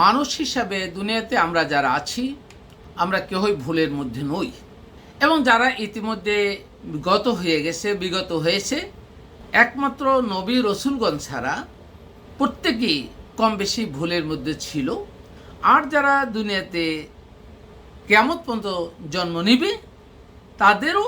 মানুষ হিসাবে দুনিয়াতে আমরা যারা আছি, আমরা কেউই ভুলের মধ্যে নই। এবং যারা ইতিমধ্যে গত হয়ে গেছে, বিগত হয়েছে, একমাত্র নবী রসুলগঞ্জ ছাড়া প্রত্যেকেই কম বেশি ভুলের মধ্যে ছিল। আর যারা দুনিয়াতে কেমন পর্যন্ত জন্ম নিবে, তাদেরও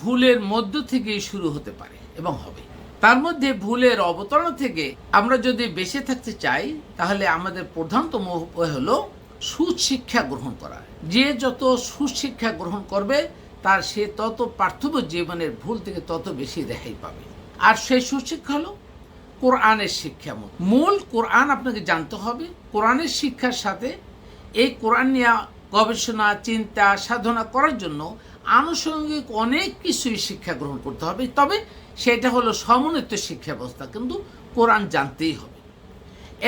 ভুলের মধ্য থেকেই শুরু হতে পারে এবং হবে। তার মধ্যে ভুলের অবতরণ থেকে আমরা যদি বেঁচে থাকতে চাই, তাহলে আমাদের প্রধানতম উপায় হলো সুশিক্ষা গ্রহণ করা। যে যত সুশিক্ষা গ্রহণ করবে, তার সে তত পার্থিব জীবনের ভুল থেকে তত বেশি রেহাই পাবে। আর সেই সুশিক্ষা হলো কোরআনের শিক্ষা মূল। মূল কোরআন আপনাকে জানতে হবে। কোরআনের শিক্ষার সাথে এই কোরআন নিয়ে গবেষণা, চিন্তা, সাধনা করার জন্য আনুষঙ্গিক অনেক কিছুই শিক্ষা গ্রহণ করতে হবে। তবে সেটা হলো সমন্বিত শিক্ষা ব্যবস্থা, কিন্তু কোরআন জানতেই হবে।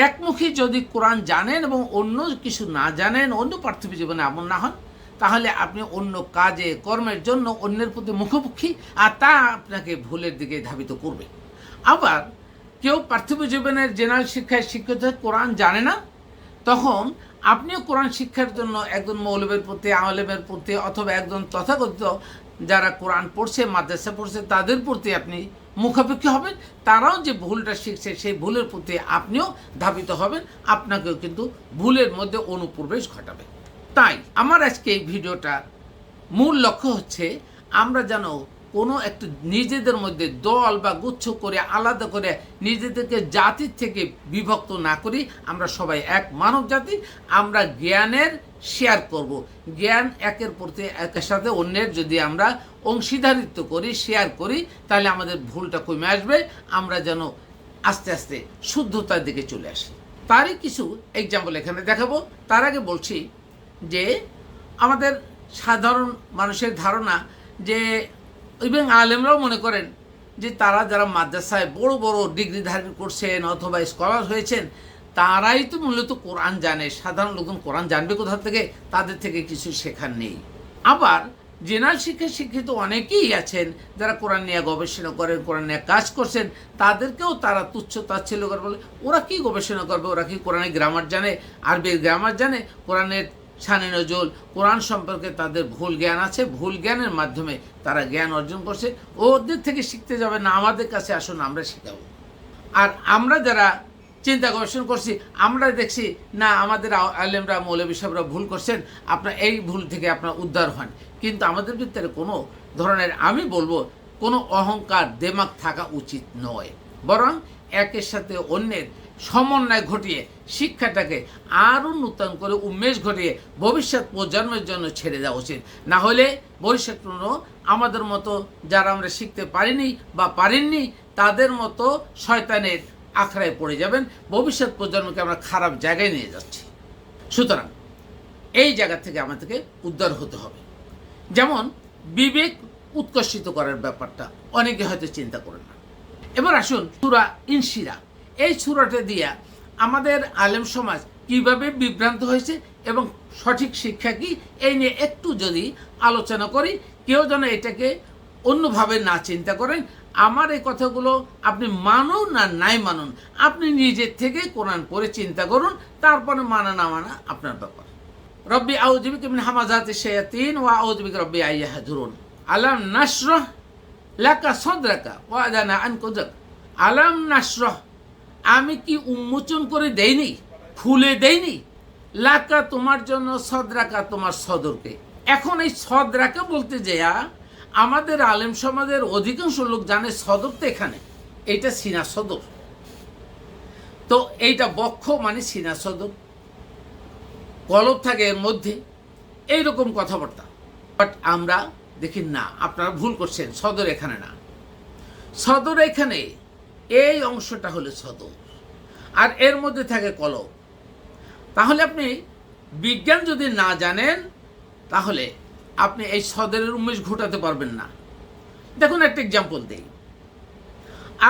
একমুখী যদি কোরআন জানেন এবং অন্য কিছু না জানেন, অন্য পার্থিব জীবনে এমন না হন, তাহলে আপনি অন্য কাজে, কর্মের জন্য অন্যের প্রতি মুখোমুখি, আর তা আপনাকে ভুলের দিকে ধাবিত করবে। আবার কেউ পার্থিব জীবনের জেনারেল শিক্ষায় শিক্ষিত কোরআন জানে না, তখন আপনিও কোরআন শিক্ষার জন্য একজন মৌলবের প্রতি, আলেমের প্রতি অথবা একজন তথাকথিত যারা কোরআন পড়ছে, মাদ্রাসা পড়ছে, তাদের প্রতি আপনি মুখাপেক্ষি হবেন। তারাও যে ভুলটা শিখছে, সেই ভুলের প্রতি আপনিও ধাবিত হবেন। আপনাকেও কিন্তু ভুলের মধ্যে অনুপ্রবেশ ঘটাবে। তাই আমার আজকে এই ভিডিওটা মূল লক্ষ্য হচ্ছে, আমরা যেন কোনো একটা নিজেদের মধ্যে দল বা গুচ্ছ করে, আলাদা করে নিজেদেরকে জাতির থেকে বিভক্ত না করি, আমরা সবাই এক মানব জাতি, আমরা জ্ঞানের শেয়ার করব। জ্ঞান একের প্রতি একের সাথে অন্যের যদি আমরা অংশীদারিত্ব করি, শেয়ার করি, তাহলে আমাদের ভুলটা কমে আসবে, আমরা যেন আস্তে আস্তে শুদ্ধতার দিকে চলে আসি। তারই কিছু এক্সাম্পল এখানে দেখাবো। তার আগে বলছি যে, আমাদের সাধারণ মানুষের ধারণা যে ইভেন আলেমরাও মনে করেন যে তারা যারা মাদ্রাসায় বড় বড় ডিগ্রি ধারণ করছেন অথবা স্কলার হয়েছেন, তারাই তো মূলত কোরআন জানে। সাধারণ লোকজন কোরআন জানবে কোথা থেকে? তাদের থেকে কিছু শেখার নেই। আবার জেনারেল শিক্ষায় শিক্ষিত অনেকেই আছেন, যারা কোরআন নিয়ে গবেষণা করেন, কোরআন নিয়ে কাজ করছেন, তাদেরকেও তারা তুচ্ছ তাচ্ছিল্য করে বলে, ওরা কি গবেষণা করবে? ওরা কি কোরআনের গ্রামার জানে? আরবির গ্রামার জানে? কোরআনের ছানে নজল কোরআন সম্পর্কে তাদের ভুল জ্ঞান আছে, ভুল জ্ঞানের মাধ্যমে তারা জ্ঞান অর্জন করছে। ওদের থেকে শিখতে যাবে না, আমাদের কাছে আসুন, আমরা শেখাবো। আর আমরা যারা চিন্তা গবেষণা করছি, আমরা দেখছি, না, আমাদের আলেমরা, মৌলবী সাহেবরা ভুল করছেন, আপনার এই ভুল থেকে আপনার উদ্ধার হন। কিন্তু আমাদের ভিতরে কোনো ধরনের, আমি বলব, কোনো অহংকার দেমাগ থাকা উচিত নয়। বরং একের সাথে অন্যের সমন্বয় ঘটিয়ে শিক্ষাটাকে আরও নূতন করে উন্মেষ ঘটিয়ে ভবিষ্যৎ প্রজন্মের জন্য ছেড়ে দেওয়া উচিত। না হলে ভবিষ্যৎ আমাদের মতো যারা আমরা শিখতে পারিনি বা পারেননি, তাদের মতো শয়তানের আখড়ায় পড়ে যাবেন। ভবিষ্যৎ প্রজন্মকে আমরা খারাপ জায়গায় নিয়ে যাচ্ছি। সুতরাং এই জায়গা থেকে আমাদেরকে উদ্ধার হতে হবে। যেমন বিবেক উৎকর্ষিত করার ব্যাপারটা অনেকে হয়তো চিন্তা করেন না। এবার আসুন সুরা ইনশিরা। এই সুরাটা দিয়া আমাদের আলেম সমাজ কীভাবে বিভ্রান্ত হয়েছে এবং সঠিক শিক্ষা কি, এই নিয়ে একটু যদি আলোচনা করি, কেউ যেন এটাকে অন্যভাবে না চিন্তা করেন। আমার এই কথাগুলো আপনি মানুন না নাই মানুন, আপনি নিজের থেকে কোরআন পড়ে চিন্তা করুন, তারপরে মানা না মানা আপনার ব্যাপার। রব্বি আউজবিক মিন হামাজাতি শায়াতিন ওয়া আউজবিক রব্বি আইয়াহজুরুন আলাম নাশরাহ লাকা সদরাকা ওয়া আদানা আন আলাম নাশরাহ আমি কি উন্মোচন করে দেইনি? খুলে দেইনি? লাকা তোমার জন্য, সদরাকা তোমার সদরকে। এখন এই সদরাকে বলতে যেয়া আমাদের আলেম সমাজের অধিকাংশ লোক জানে সদর তো এখানে। এইটা সিনা সদর। তো এইটা বক্ষ মানে সিনা সদর। কলব থাকে এর মধ্যে। এইরকম কথাবার্তা। বাট আমরা দেখি, না, আপনারা ভুল করছেন। সদর এখানে না। সদর এখানে। এই অংশটা হলো সদর। আর এর মধ্যে থাকে কলব তাহলে আপনি বিজ্ঞান যদি না জানেন, তাহলে আপনি এই সদরের উমেশ ঘটাতে পারবেন না। দেখুন একটা এক্সাম্পল দিই।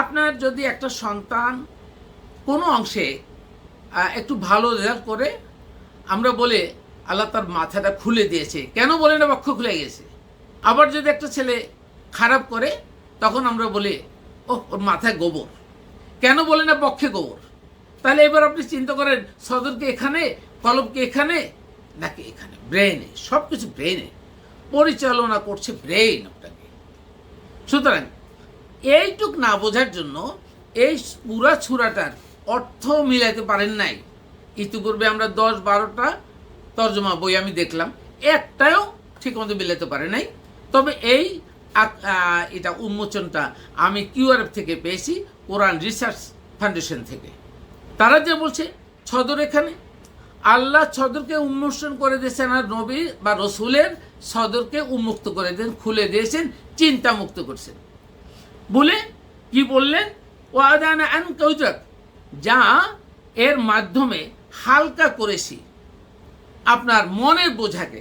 আপনার যদি একটা সন্তান কোনো অংশে একটু ভালো রেজাল্ট করে, আমরা বলে, আল্লাহ তার মাথাটা খুলে দিয়েছে। কেন বলে না বক্ষ খুলে গেছে? আবার যদি একটা ছেলে খারাপ করে, তখন আমরা বলি ও ওর মাথায় গোবর। কেন বলে না বক্ষে গোবর? তাহলে এবার আপনি চিন্তা করেন, সদরকে এখানে, কলবকে এখানে, নাকি এখানে? ব্রেনে সব কিছু ব্রেনে পরিচালনা করছে ব্রেন আপনাকে। সুতরাং, এইটুক না বোঝার জন্য এই পুরা ছুরাটার অর্থ মিলাইতে পারেন নাই। ইতিপূর্বে আমরা দশ বারোটা তর্জমা বই আমি দেখলাম, একটাও ঠিক মতো মিলাতে পারে নাই। তবে এই এটা উন্মোচনটা আমি কিউআরএফ থেকে পেয়েছি কোরআন রিসার্চ ফাউন্ডেশন থেকে। তারা যে বলছে ছদর এখানে, আল্লাহ ছদরকে উন্মোচন করে দিয়েছেন আর নবী বা রসুলের ছদরকে উন্মুক্ত করে দেন খুলে দিয়েছেন চিন্তা মুক্ত করছেন। বলে কি বললেন? ও আন যা এর মাধ্যমে হালকা করেছি। আপনার মনের বোঝাকে,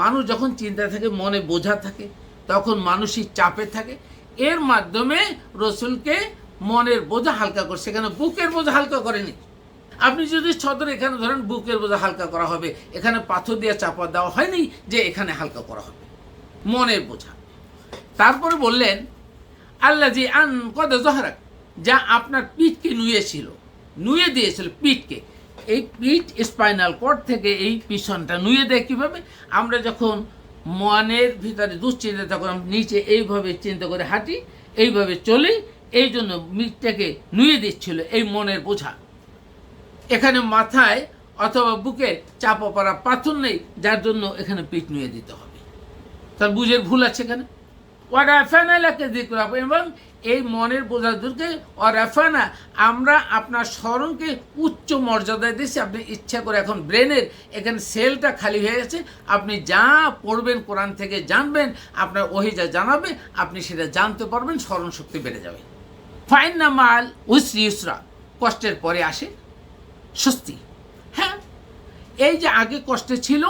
মানুষ যখন চিন্তা থাকে, মনে বোঝা থাকে, তখন মানসিক চাপে থাকে। এর মাধ্যমে রসুলকে মনের বোঝা হালকা করছে এখানে বুকের বোঝা হালকা করেনি। আপনি যদি ছদর এখানে ধরেন বুকের বোঝা হালকা করা হবে, এখানে পাথর দিয়ে চাপা দেওয়া হয়নি যে এখানে হালকা করা হবে। মনের বোঝা। তারপরে বললেন আল্লাহ জি আন কদ জহরাক যা আপনার পিঠকে নুয়েছিল, নুয়ে দিয়েছিল পিঠকে, এই পিঠ স্পাইনাল কর্ড থেকে এই পিছনটা নুয়ে দেয় কীভাবে? আমরা যখন মনের ভিতরে দুশ্চিন্তা, তখন নিচে এইভাবে চিন্তা করে হাঁটি, এইভাবে চলি এই জন্য পিঠটাকে নুয়ে দিচ্ছিল এই মনের বোঝা। এখানে মাথায় অথবা বুকে চাপা পড়া পাথর নেই, যার জন্য এখানে পিঠ নুয়ে দিতে হবে। তার বুঝের ভুল আছে এখানে। ওয়ারাফানা এলাকে দিকরা এবং এই মনের বোঝা দূরকে ওয়ারাফানা আমরা আপনার স্মরণকে উচ্চ মর্যাদায় দিয়েছি আপনি ইচ্ছা করে এখন ব্রেনের এখানে সেলটা খালি হয়ে গেছে। আপনি যা পড়বেন, কোরআন থেকে জানবেন, আপনার ওহি যা জানাবে, আপনি সেটা জানতে পারবেন স্মরণ শক্তি বেড়ে যাবে। ফাইন না মাল, উসরি ইসরা কষ্টের পরে আসে। স্বস্তি। হ্যাঁ এই যে আগে কষ্ট ছিল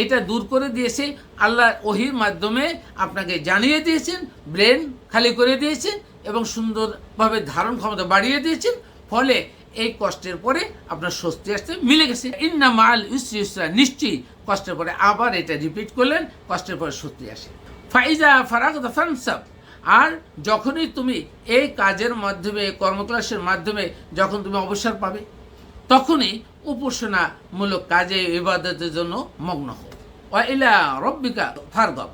এটা দূর করে দিয়েছে, আল্লাহ ওহির মাধ্যমে আপনাকে জানিয়ে দিয়েছেন, ব্রেন খালি করে দিয়েছেন এবং সুন্দরভাবে ধারণ ক্ষমতা বাড়িয়ে দিয়েছেন, ফলে এই কষ্টের পরে আপনার স্বস্তি আসতে মিলে গেছে। ইন্না মাল ইসরি ইসরা নিশ্চয়ই কষ্টের পরে আবার এটা রিপিট করলেন, কষ্টের পরে স্বস্তি আসে। ফাইজা ফারাক দা ফানসাব আর যখনই তুমি এই কাজের মাধ্যমে, কর্মক্লাসের মাধ্যমে যখন তুমি অবসর পাবে, তখনই উপাসনামূলক কাজে ইবাদতের জন্য মগ্ন হও। ইলা রব্বিকা ফারগব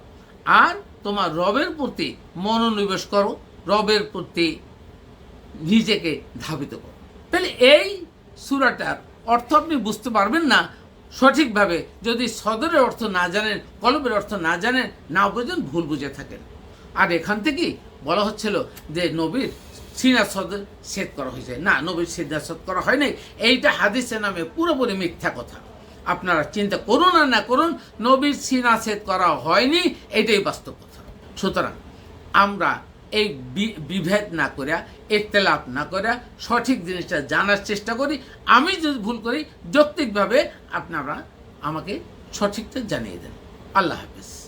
আর তোমার রবের প্রতি মনোনিবেশ করো, রবের প্রতি নিজেকে ধাবিত করো। তাহলে এই সুরাটার অর্থ আপনি বুঝতে পারবেন না। সঠিকভাবে যদি সদরের অর্থ না জানেন, কলবের অর্থ না জানেন, না ভুল বুঝে থাকেন। আর এখান থেকেই বলা হচ্ছিল যে নবীর সিনা সদর সেট করা হয়েছে। না, নবীর সিদ্ধা সেট করা হয় নাই। এইটা হাদিসের নামে পুরোপুরি মিথ্যা কথা। আপনারা চিন্তা করুন আর না করুন, নবীর সিনা সেট করা হয়নি, এটাই বাস্তব কথা। সুতরাং আমরা এই বিভেদ না করে একতেলাপ না করে সঠিক জিনিসটা জানার চেষ্টা করি। আমি যদি ভুল করি, যৌক্তিকভাবে আপনারা আমাকে সঠিকটা জানিয়ে দেন। আল্লাহ হাফেজ।